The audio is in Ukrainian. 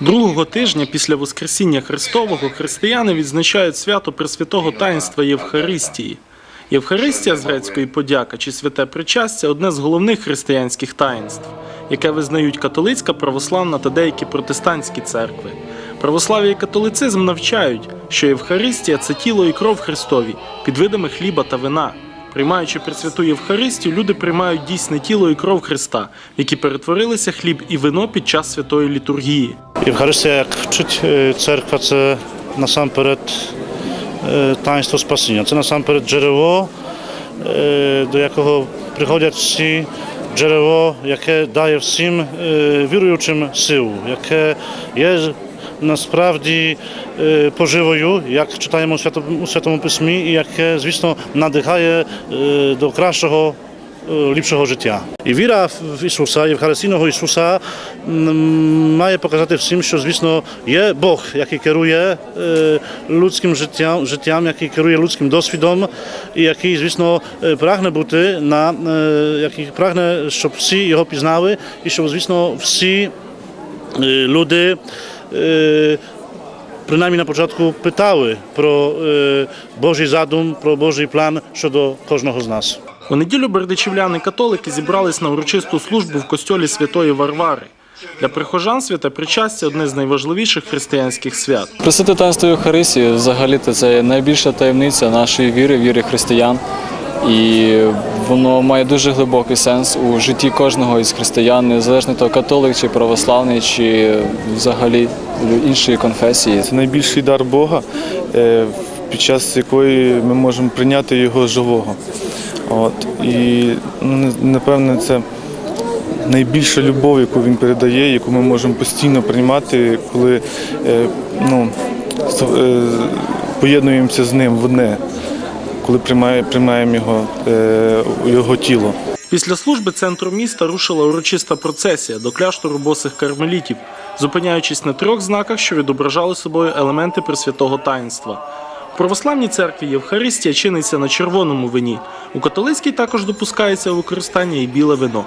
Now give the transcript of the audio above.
Другого тижня після Воскресіння Христового християни відзначають свято Пресвятого таїнства Євхаристії. Євхаристія з грецької подяка чи святе причастя одне з головних християнських таїнств, яке визнають католицька, православна та деякі протестантські церкви. Православ'я і католицизм навчають, що Євхаристія це тіло і кров Христові під видами хліба та вина. Приймаючи Пресвяту Євхаристію, люди приймають дійсне тіло і кров Христа, які перетворилися хліб і вино під час святої літургії. Євхаристія, як вчить е, церква, це насамперед е, таїнство спасіння. Це насамперед джерело, е, до якого приходять всі, джерело, яке дає всім е, віруючим силу, яке є насправді е, поживою, як читаємо у Святому, у Святому Письмі, і яке, звісно, надихає е, до кращого е, ліпшого життя. І віра в Ісуса, Євхаристійного Ісуса м, має показати всім, що, звісно, є Бог, який керує е, людським життям, життям, який керує людським досвідом, і який, звісно, е, прагне бути на е, який прагне, щоб всі його пізнали, і щоб, звісно, всі е, люди. е, Принаймні на початку питали про е, Божий задум, про Божий план щодо кожного з нас. У неділю бердичівляни-католики зібрались на урочисту службу в костьолі Святої Варвари. Для прихожан святе причастя одне з найважливіших християнських свят. Пресвяте таїнство Євхаристії взагалі це найбільша таємниця нашої віри, віри християн. І воно має дуже глибокий сенс у житті кожного із християн, незалежно того, католик чи православний, чи взагалі іншої конфесії. Це найбільший дар Бога, е, під час якої ми можемо прийняти його живого. От. І ну, напевне, це найбільша любов, яку він передає, яку ми можемо постійно приймати, коли е, ну, е, поєднуємося з ним в одне, коли приймає- приймаємо його, е, його тіло. Після служби центру міста рушила урочиста процесія до кляштору босих кармелітів, зупиняючись на трьох знаках, що відображали собою елементи пресвятого таїнства. В православній церкві Євхаристія чиниться на червоному вині. У католицькій також допускається використання і біле вино.